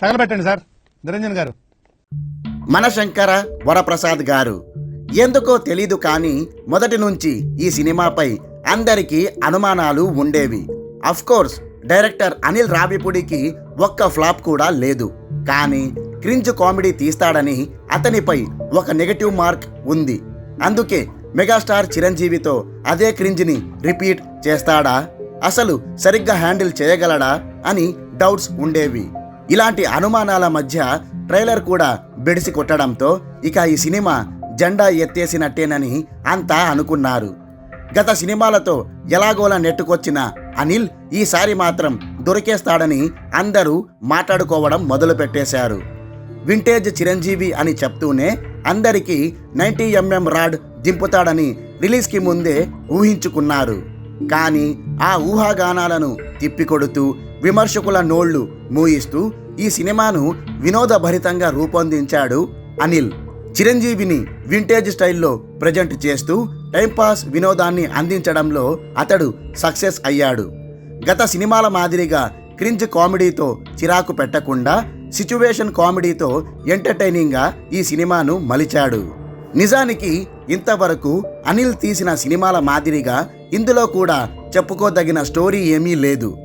తగలబెట్టండి sir. Niranjan గారు. మనశంకర వరప్రసాద్ గారు ఎందుకో తెలీదు కానీ మొదటి నుంచి ఈ సినిమాపై అందరికీ అనుమానాలు ఉండేవి. కోర్స్ డైరెక్టర్ అనిల్ రావిపూడికి ఒక్క ఫ్లాప్ కూడా లేదు. కానీ క్రింజ్ కామెడీ తీస్తాడని అతనిపై ఒక నెగటివ్ మార్క్ ఉంది. అందుకే మెగాస్టార్ చిరంజీవితో అదే క్రింజ్ని రిపీట్ చేస్తాడా? అసలు సరిగ్గా హ్యాండిల్ చేయగలడా? అని డౌట్స్ ఉండేవి. ఇలాంటి అనుమానాల మధ్య ట్రైలర్ కూడా బెడిసి కొట్టడంతో ఇక ఈ సినిమా జెండా ఎత్తేసినట్టేనని అంతా అనుకున్నారు. గత సినిమాలతో ఎలాగోలా నెట్టుకొచ్చిన అనిల్ ఈసారి మాత్రం దొరికేస్తాడని అందరూ మాట్లాడుకోవడం మొదలుపెట్టేశారు. వింటేజ్ చిరంజీవి అని చెప్తూనే అందరికీ నైంటీ ఎంఎం రాడ్ దింపుతాడని రిలీజ్కి ముందే ఊహించుకున్నారు. కానీ ఆ ఊహాగానాలను తిప్పికొడుతూ విమర్శకుల నోళ్ళు మూయిస్తూ ఈ సినిమాను వినోదభరితంగా రూపొందించాడు అనిల్. చిరంజీవిని వింటేజ్ స్టైల్లో ప్రజెంట్ చేస్తూ టైంపాస్ వినోదాన్ని అందించడంలో అతడు సక్సెస్ అయ్యాడు. గత సినిమాల మాదిరిగా క్రింజ్ కామెడీతో చిరాకు పెట్టకుండా సిచ్యువేషన్ కామెడీతో ఎంటర్టైనింగ్గా ఈ సినిమాను మలిచాడు. నిజానికి ఇంతవరకు అనిల్ తీసిన సినిమాల మాదిరిగా ఇందులో కూడా చెప్పుకోదగిన స్టోరీ ఏమీ లేదు.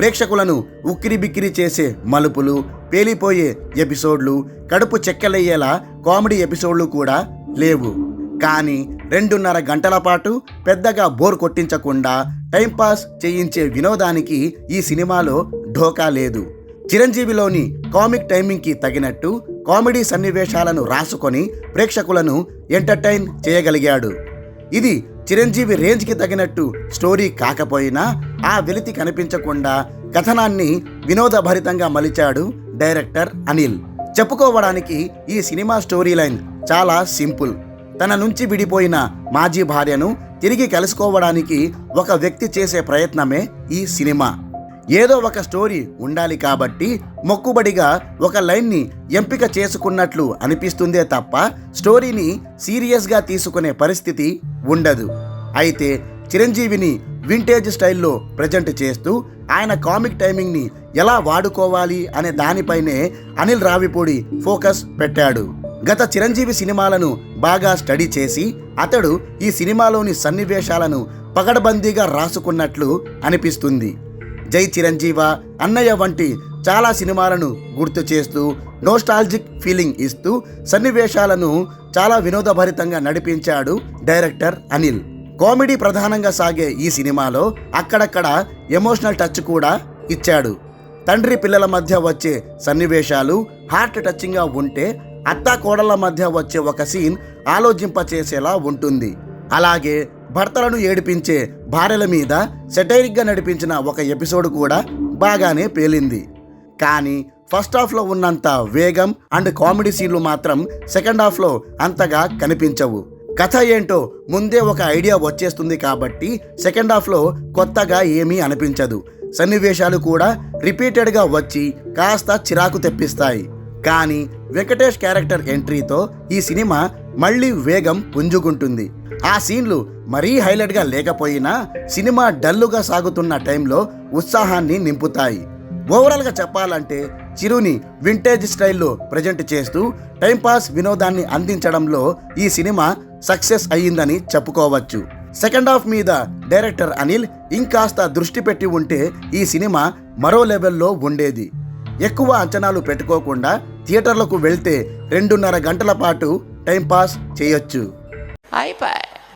ప్రేక్షకులను ఉక్కిరిబిక్కిరి చేసే మలుపులు పేలిపోయే ఎపిసోడ్లు కడుపు చెక్కలయ్యేలా కామెడీ ఎపిసోడ్లు కూడా లేవు. కానీ రెండున్నర గంటల పాటు పెద్దగా బోర్ కొట్టించకుండా టైంపాస్ చేయించే వినోదానికి ఈ సినిమాలో ఢోకా లేదు. చిరంజీవిలోని కామిక్ టైమింగ్కి తగినట్టు కామెడీ సన్నివేశాలను రాసుకొని ప్రేక్షకులను ఎంటర్టైన్ చేయగలిగాడు. ఇది చిరంజీవి రేంజ్కి తగినట్టు స్టోరీ కాకపోయినా ఆ వెలితి కనిపించకుండా కథనాన్ని వినోదభరితంగా మలిచాడు డైరెక్టర్ అనిల్. చెప్పుకోవడానికి ఈ సినిమా స్టోరీ లైన్ చాలా సింపుల్. తన నుంచి విడిపోయిన మాజీ భార్యను తిరిగి కలుసుకోవడానికి ఒక వ్యక్తి చేసే ప్రయత్నమే ఈ సినిమా. ఏదో ఒక స్టోరీ ఉండాలి కాబట్టి మొక్కుబడిగా ఒక లైన్ని ఎంపిక చేసుకున్నట్లు అనిపిస్తుందే తప్ప స్టోరీని సీరియస్గా తీసుకునే పరిస్థితి ఉండదు. అయితే చిరంజీవిని వింటేజ్ స్టైల్లో ప్రజెంట్ చేస్తూ ఆయన కామిక్ టైమింగ్ని ఎలా వాడుకోవాలి అనే దానిపైనే అనిల్ రావిపూడి ఫోకస్ పెట్టాడు. గత చిరంజీవి సినిమాలను బాగా స్టడీ చేసి అతడు ఈ సినిమాలోని సన్నివేశాలను పగడబందీగా రాసుకున్నట్లు అనిపిస్తుంది. జై చిరంజీవ అన్నయ్య వంటి చాలా సినిమాలను గుర్తు చేస్తూ నోస్టాల్జిక్ ఫీలింగ్ ఇస్తూ సన్నివేశాలను చాలా వినోదభరితంగా నడిపించాడు డైరెక్టర్ అనిల్. కామెడీ ప్రధానంగా సాగే ఈ సినిమాలో అక్కడక్కడ ఎమోషనల్ టచ్ కూడా ఇచ్చాడు. తండ్రి పిల్లల మధ్య వచ్చే సన్నివేశాలు హార్ట్ టచింగ్గా ఉంటే అత్త కోడళ్ళ మధ్య వచ్చే ఒక సీన్ ఆలోచింపచేసేలా ఉంటుంది. అలాగే భర్తలను ఏడిపించే భార్యల మీద సెటైరిక్గా నడిపించిన ఒక ఎపిసోడ్ కూడా బాగానే పేలింది. కానీ ఫస్ట్ హాఫ్లో ఉన్నంత వేగం అండ్ కామెడీ సీన్లు మాత్రం సెకండ్ హాఫ్లో అంతగా కనిపించవు. కథ ఏంటో ముందే ఒక ఐడియా వచ్చేస్తుంది కాబట్టి సెకండ్ హాఫ్లో కొత్తగా ఏమీ అనిపించదు. సన్నివేశాలు కూడా రిపీటెడ్గా వచ్చి కాస్త చిరాకు తెప్పిస్తాయి. కానీ వెంకటేష్ క్యారెక్టర్ ఎంట్రీతో ఈ సినిమా మళ్ళీ వేగం పుంజుకుంటుంది. ఆ సీన్లు మరీ హైలైట్గా లేకపోయినా సినిమా డల్లుగా సాగుతున్న టైంలో ఉత్సాహాన్ని నింపుతాయి. ఓవరాల్గా చెప్పాలంటే చిరుని వింటేజ్ స్టైల్లో ప్రజెంట్ చేస్తూ టైంపాస్ వినోదాన్ని అందించడంలో ఈ సినిమా సక్సెస్ అయ్యిందని చెప్పుకోవచ్చు. సెకండ్ హాఫ్ మీద డైరెక్టర్ అనిల్ ఇంకాస్త దృష్టి పెట్టి ఉంటే ఈ సినిమా మరో లెవెల్లో ఉండేది. ఎక్కువ అంచనాలు పెట్టుకోకుండా థియేటర్లకు వెళ్తే రెండున్నర గంటల పాటు టైంపాస్ చేయొచ్చు. అయిపోయి